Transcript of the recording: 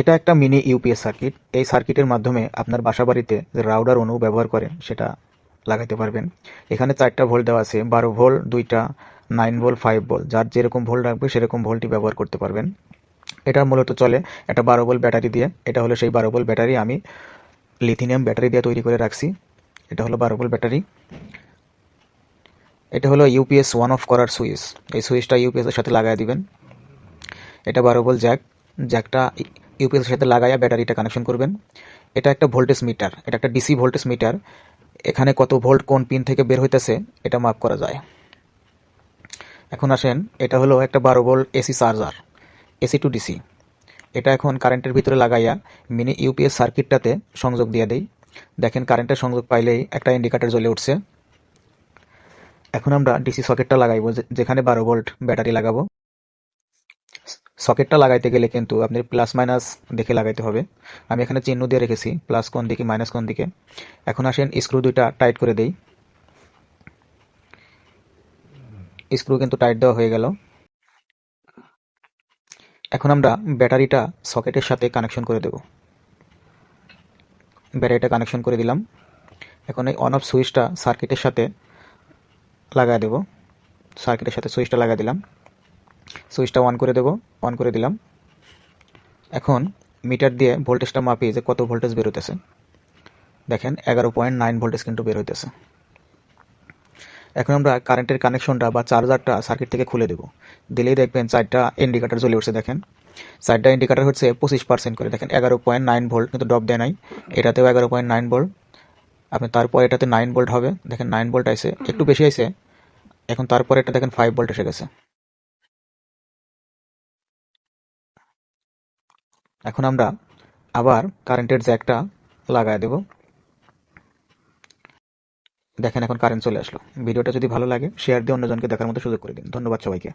এটা একটা mini UPS circuit এই সার্কিটের মাধ্যমে আপনার বাসাবাড়িতে যে রাউডার অনু ব্যবহার করেন, সেটা লাগাইতে পারবেন। এখানে চারটা ভোল্ট দেওয়া আছে, বারো ভোল্ট দুইটা নাইন ভোল্ট ফাইভ ভোল্ট যার যেরকম ভোল্ট রাখবে সেরকম ভোল্টটি ব্যবহার করতে পারবেন। এটা মূলত চলে একটা বারো ভোল্ট ব্যাটারি দিয়ে। এটা হলো সেই বারো ভোল্ট ব্যাটারি আমি লিথিনিয়াম ব্যাটারি দিয়ে তৈরি করে রাখছি। এটা হলো বারো ভোল্ট ব্যাটারি। এটা হলো ইউপিএস ওয়ান অফ করার সুইচ এই সুইচটা ইউপিএসের সাথে লাগাই দিবেন। এটা বারো ভোল্ট জ্যাক জ্যাকটা ইউপিএস এর সাথে লাগাইয়া ব্যাটারিটা কানেকশন করবেন। এটা একটা ভোল্টেজ মিটার এটা একটা ডিসি ভোল্টেজ মিটার এখানে কত ভোল্ট কোন পিন থেকে বের হইতেছে, এটা মাপ করা যায়। এখন আসেন, এটা হলো একটা বারো volt AC charger AC to DC এটা এখন কারেন্টের ভিতরে লাগাইয়া মিনি ইউপিএস সার্কিটটাতে সংযোগ দিয়ে দেই। দেখেন কারেন্টের সংযোগ পাইলেই একটা ইন্ডিকেটর জ্বলে উঠছে। এখন আমরা ডিসি সকেটটা লাগাইবো যেখানে বারো ভোল্ট ব্যাটারি লাগাবো। সকেটটা লাগাইতে গেলে কিন্তু আপনি প্লাস মাইনাস দেখে লাগাইতে হবে। আমি এখানে চিহ্ন দিয়ে রেখেছি প্লাস কোন দিকে মাইনাস কোন দিকে। এখন আসেন স্ক্রু দুইটা টাইট করে দেই। স্ক্রু কিন্তু টাইট দেওয়া হয়ে গেল। এখন আমরা ব্যাটারিটা সকেটের সাথে কানেকশন করে দেব। ব্যাটারিটা কানেকশন করে দিলাম। এখন এই অন অফ সুইচটা সার্কিটের সাথে লাগাই দেব। সার্কিটের সাথে সুইচটা লাগাই দিলাম। সুইচটা অন করে দেবো, অন করে দিলাম। এখন মিটার দিয়ে ভোল্টেজটা মাপি যে কত ভোল্টেজ বেরোতেছে দেখেন, এগারো পয়েন্ট নাইন ভোল্টেজ কিন্তু বের হইতেছে। এখন আমরা কারেন্টের কানেকশনটা বা চার্জারটা সার্কিট থেকে খুলে দেব। দিলেই দেখবেন চারটা ইন্ডিকেটার জ্বলে উঠছে, দেখেন। চারটা ইন্ডিকেটার হচ্ছে পঁচিশ পার্সেন্ট করে। দেখেন, এগারো পয়েন্ট নাইন ভোল্ট কিন্তু ডপ দেয় নাই। এটাতেও এগারো পয়েন্ট নাইন ভোল্ট আপনি তারপর এটাতে নাইন ভোল্ট হবে। দেখেন নাইন ভোল্ট আইছে। একটু বেশি আইছে। এখন তারপর এটা দেখেন ফাইভ ভোল্ট এসে গেছে। এখন আমরা আবার কারেন্টের জ্যাকটা লাগায় দেব। দেখেন এখন কারেন্ট চলে আসলো। ভিডিওটা যদি ভালো লাগে শেয়ার দিয়ে অন্যজনকে দেখার মতো সুযোগ করে দিন। ধন্যবাদ সবাইকে।